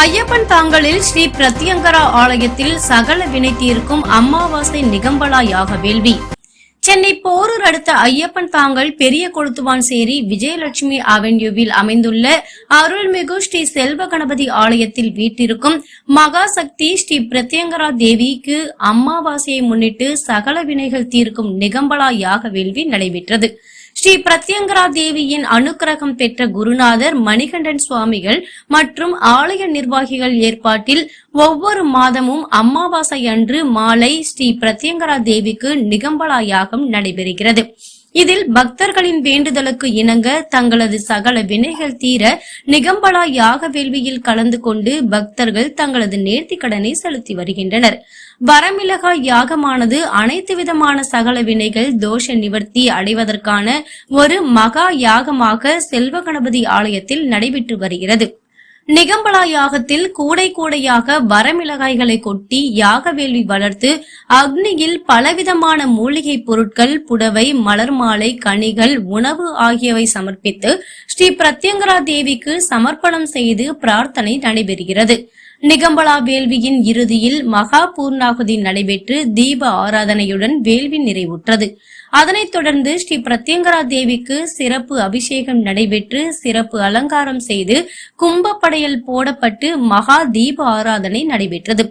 ஐயப்பன் தாங்கலில் ஸ்ரீ பிரத்யங்கரா ஆலயத்தில் சகல வினை தீர்க்கும் அமாவாசை நிகம்பலா யாக வேள்வி. சென்னை போரூர் அடுத்த ஐயப்பன் தாங்கல் பெரிய கொளுத்துவான் சேரி விஜயலட்சுமி அவென்யூவில் அமைந்துள்ள அருள்மிகு ஸ்ரீ செல்வ கணபதி ஆலயத்தில் வீட்டிருக்கும் மகாசக்தி ஸ்ரீ பிரத்யங்கரா தேவிக்கு அம்மாவாசையை முன்னிட்டு சகல வினைகள் தீர்க்கும் நிகம்பலா யாக வேள்வி நடைபெற்றது. ஸ்ரீ பிரத்யங்கரா தேவியின் அனுக்கிரகம் பெற்ற குருநாதர் மணிகண்டன் சுவாமிகள் மற்றும் ஆலய நிர்வாகிகள் ஏற்பாட்டில் ஒவ்வொரு மாதமும் அமாவாசை அன்று மாலை ஸ்ரீ பிரத்யங்கரா தேவிக்கு நிகம்பலா யாகம் நடைபெறுகிறது. இதில் பக்தர்களின் வேண்டுதலுக்கு இணங்க தங்களது சகல வினைகள் தீர நிகம்பலா யாக வேள்வியில் கலந்து கொண்டு பக்தர்கள் தங்களது நேர்த்தி கடனை செலுத்தி வருகின்றனர். வரமிளகா யாகமானது அனைத்து விதமான சகல வினைகள் தோஷ நிவர்த்தி அடைவதற்கான ஒரு மகா யாகமாக செல்வ கணபதி ஆலயத்தில் நடைபெற்று வருகிறது. நிகம்பலா யாகத்தில் கூடை கூடையாக வரமிளகாய்களை கொட்டி யாக வேள்வி வளர்த்து அக்னியில் பலவிதமான மூலிகை பொருட்கள் புடவை மலர் மாலை கனிகள் உணவு ஆகியவை சமர்ப்பித்து ஸ்ரீ பிரத்யங்கரா தேவிக்கு சமர்ப்பணம் செய்து பிரார்த்தனை நடைபெறுகிறது. நிகம்பலா வேள்வியின் இறுதியில் மகா பூர்ணாகுதி நடைபெற்று தீப ஆராதனையுடன் வேள்வி நிறைவுற்றது. அதனைத் தொடர்ந்து ஸ்ரீ பிரத்யங்கரா தேவிக்கு சிறப்பு அபிஷேகம் நடைபெற்று சிறப்பு அலங்காரம் செய்து கும்பப்படையல் போடப்பட்டு மகா தீப ஆராதனை நடைபெற்றது.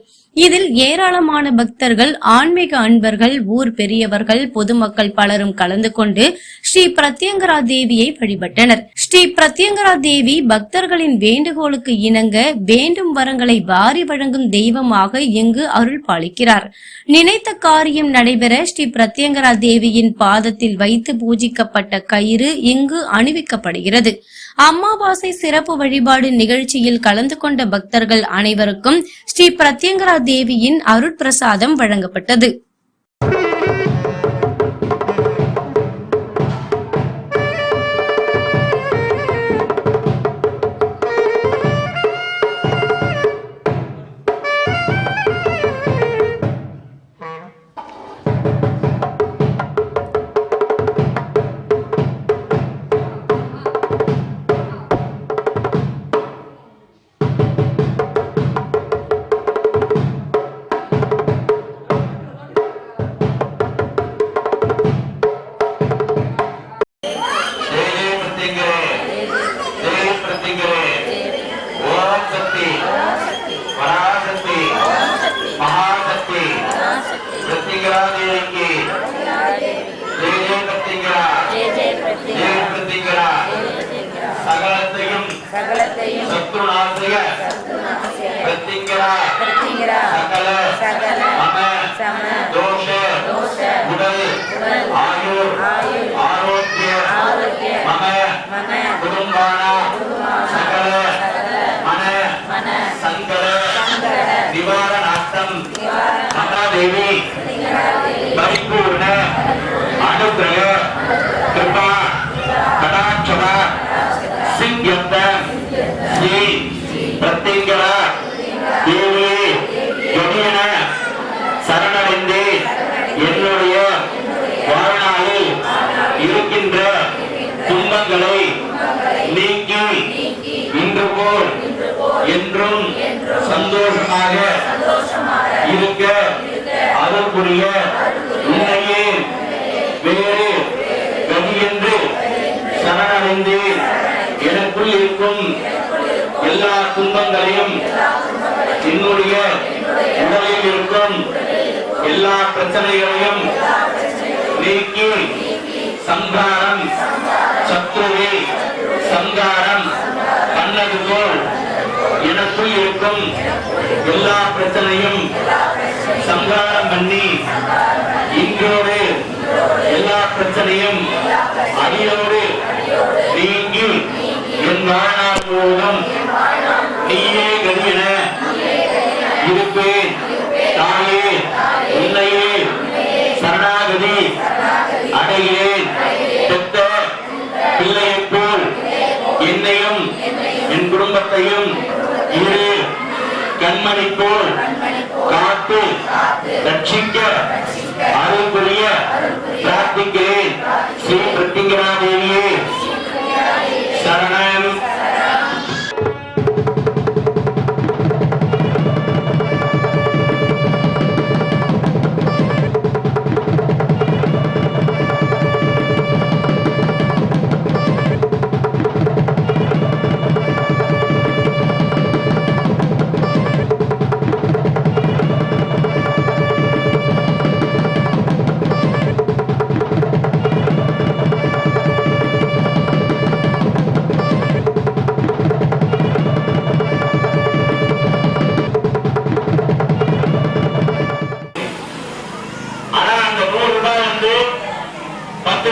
இதில் ஏராளமான பக்தர்கள் ஆன்மீக அன்பர்கள் ஊர் பெரியவர்கள் பொதுமக்கள் பலரும் கலந்து கொண்டு ஸ்ரீ பிரத்யங்கரா தேவியை வழிபட்டனர். ஸ்ரீ பிரத்யங்கரா தேவி பக்தர்களின் வேண்டுகோளுக்கு இணங்க வேண்டும் வரங்களை வாரி வழங்கும் தெய்வமாக இங்கு அருள் பாலிக்கிறார். நினைத்த காரியம் நடைபெற ஸ்ரீ பிரத்யங்கரா தேவியின் பாதத்தில் வைத்து பூஜிக்கப்பட்ட கயிறு இங்கு அணிவிக்கப்படுகிறது. அமாவாசை சிறப்பு வழிபாடு நிகழ்ச்சியில் கலந்து கொண்ட பக்தர்கள் அனைவருக்கும் ஸ்ரீ பிரத்யங்கரா தேவியின் அருட்பிரசாதம் வழங்கப்பட்டது. சத்ருநாசிக பிரத்திங்கரா சகல. மம தோஷ. உடல். ஆயுர் ஆரோக்கிய மம. குடும்பானா. சகல. மன. சங்கர. நிவாரணார்த்தம். மகாதேவி. பரிபூர்ண. அனுகிரக கிருபா கடாட்சம சிங்கத்த ஸ்ரீ பிரத்யங்கர தேவி என சரணடைந்து என்னுடைய வாழ்நாளில் இருக்கின்ற துன்பங்களை நீக்கி இன்று போல் என்றும் சந்தோஷமாக இருக்க அருள் புரிய உன்னையே வேறு கதியென்று சரணடைந்து எனக்குள் இருக்கும் எல்லா துன்பங்களையும் என்னுடைய உடலில் இருக்கும் எல்லா பிரச்சனைகளையும் நீக்கி சங்காரம். சத்ருவை சங்காரம். பண்ணது போல் எனக்குள் இருக்கும் எல்லா பிரச்சனையும் சங்காரம் பண்ணி இன்றோடு எல்லா பிரச்சனையும் அடியோடு நீங்கி என் வாழ்நாள் முழுவதும் நீயே கருவின இருப்பேன். தாயே உன்னையே சரணாகதி அடைகிறேன். பெத்த பிள்ளையை போல் என்னையும் என் குடும்பத்தையும் இரு. கண்மணி போல் காத்து ரட்சிக்க அருள் புரிய பிரார்த்திக்கிறேன். ஸ்ரீ பிரத்திங்கராதேவியே சரணம்.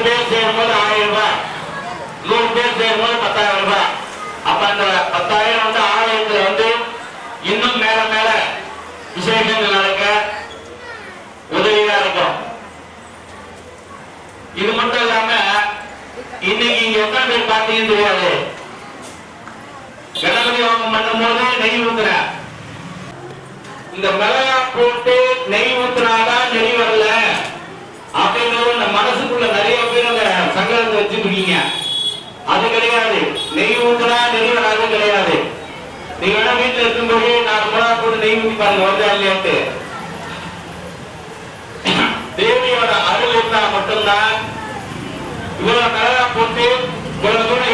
பேர் சேரும்போது ஆயிரம் ரூபாய். நூறு பேர் சேரும்போது பத்தாயிரம் ரூபாய். அப்ப அந்த பத்தாயிரம் வந்து ஆலயத்துல வந்து இன்னும் மேல மேல விசேஷங்கள் நடக்க உதவியா இருக்கும். இது மட்டும் இல்லாம இன்னைக்கு இங்க எத்தனை பேர் பார்த்தீங்கன்னு தெரியாது. கணபதி ஹோமம் பண்ணும்போது நெய் ஊத்துற இந்த மிளகா போட்டு நெய் ஊத்துனாதான் நெய் வரல அப்படின்றது இந்த மனசுக்குள்ள நிறைய பேர் அந்த சங்கடத்தை வச்சுருக்கீங்க அது கிடையாது. நெய் ஊத்துனா நெய் வராது கிடையாது. நீங்க வேணா வீட்டுல இருக்கும்போது நான் மிளகா போட்டு நெய் ஊத்தி பாருங்க வந்து இல்லையாட்டு தேவியோட அருள் இருந்தா மட்டும்தான் இவ்வளவு மிளகா போட்டு இவ்வளவு தூரம்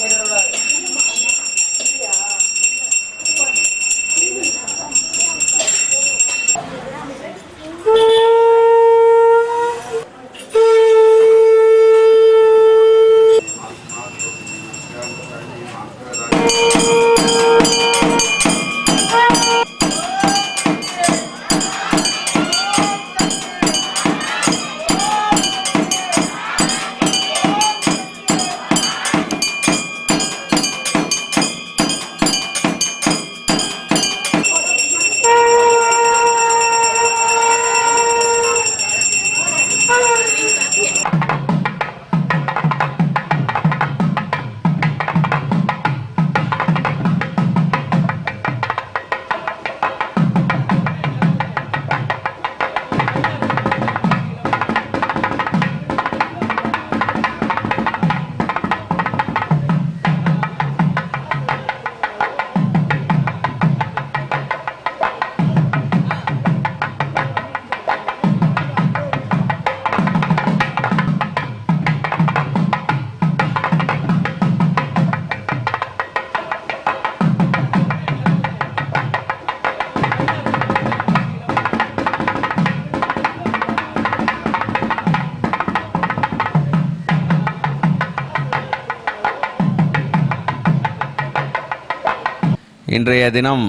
இன்றைய தினம்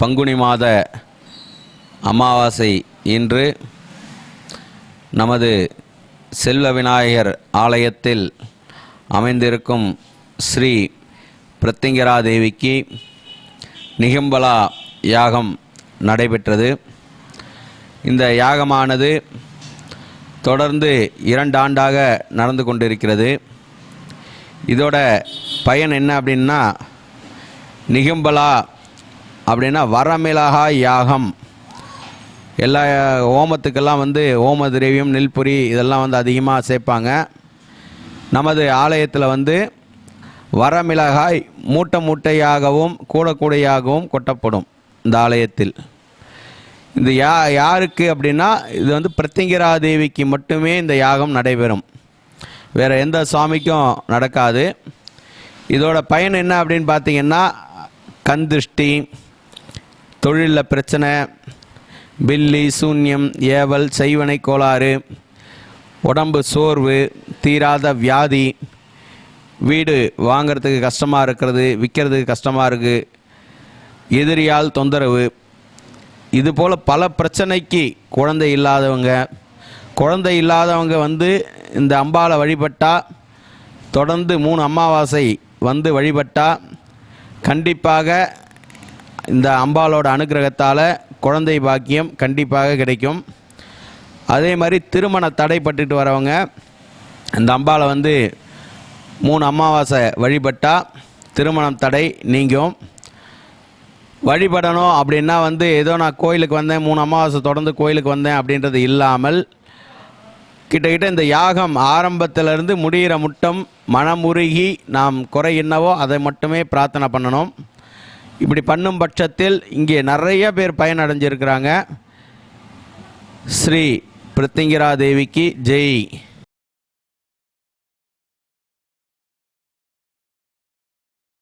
பங்குனி மாத அமாவாசை இன்று நமது செல்வ விநாயகர் ஆலயத்தில் அமைந்திருக்கும் ஸ்ரீ பிரத்திங்கரா தேவிக்கு நிகம்பலா யாகம் நடைபெற்றது. இந்த யாகமானது தொடர்ந்து இரண்டு ஆண்டாக நடந்து கொண்டிருக்கிறது. இதோட பயன் என்ன அப்படின்னா நிகம்பலா அப்படின்னா வரமிளகா யாகம். எல்லா ஓமத்துக்கெல்லாம் வந்து ஓம திரவியம் நெல்புரி இதெல்லாம் வந்து அதிகமாக சேர்ப்பாங்க. நமது ஆலயத்தில் வந்து வரமிளகாய் மூட்டை மூட்டையாகவும் கூடக்கூடையாகவும் கொட்டப்படும் இந்த ஆலயத்தில். இந்த யா யாருக்கு அப்படின்னா இது வந்து பிரத்திங்கரா தேவிக்கு மட்டுமே இந்த யாகம் நடைபெறும். வேறு எந்த சுவாமிக்கும் நடக்காது. இதோட பயன் என்ன அப்படின்னு பார்த்தீங்கன்னா கந்திருஷ்டி தொழிலில் பிரச்சனை பில்லி சூன்யம் ஏவல் செய்வனை கோளாறு உடம்பு சோர்வு தீராத வியாதி வீடு வாங்கிறதுக்கு கஷ்டமாக இருக்கிறது விற்கிறதுக்கு கஷ்டமாக இருக்குது எதிரியால் தொந்தரவு. இதுபோல் பல பிரச்சனைக்கு குழந்தை இல்லாதவங்க குழந்தை இல்லாதவங்க வந்து இந்த அம்பாவை வழிபட்டால் தொடர்ந்து மூணு அமாவாசை வந்து வழிபட்டால் கண்டிப்பாக இந்த அம்பாலோட அனுக்கிரகத்தால் குழந்தை பாக்கியம் கண்டிப்பாக கிடைக்கும். அதே மாதிரி திருமண தடைப்பட்டுட்டு வரவங்க இந்த அம்பாளை வந்து மூணு அமாவாசை வழிபட்டால் திருமணம் தடை நீங்கும். வழிபடணும் அப்படின்னா வந்து ஏதோ நான் கோயிலுக்கு வந்தேன் மூணு அமாவாசை தொடர்ந்து கோயிலுக்கு வந்தேன் அப்படின்றது இல்லாமல் கிட்டத்தட்ட இந்த யாகம் ஆரம்பத்திலிருந்து முடிகிற முட்டம் மனமுருகி நாம் குறை என்னவோ அதை மட்டுமே பிரார்த்தனை பண்ணணும். இப்படி பண்ணும் பட்சத்தில் இங்கே நிறைய பேர் பயனடைஞ்சிருக்கிறாங்க. ஸ்ரீ பிருத்திங்கிரா தேவிக்கு ஜெய்.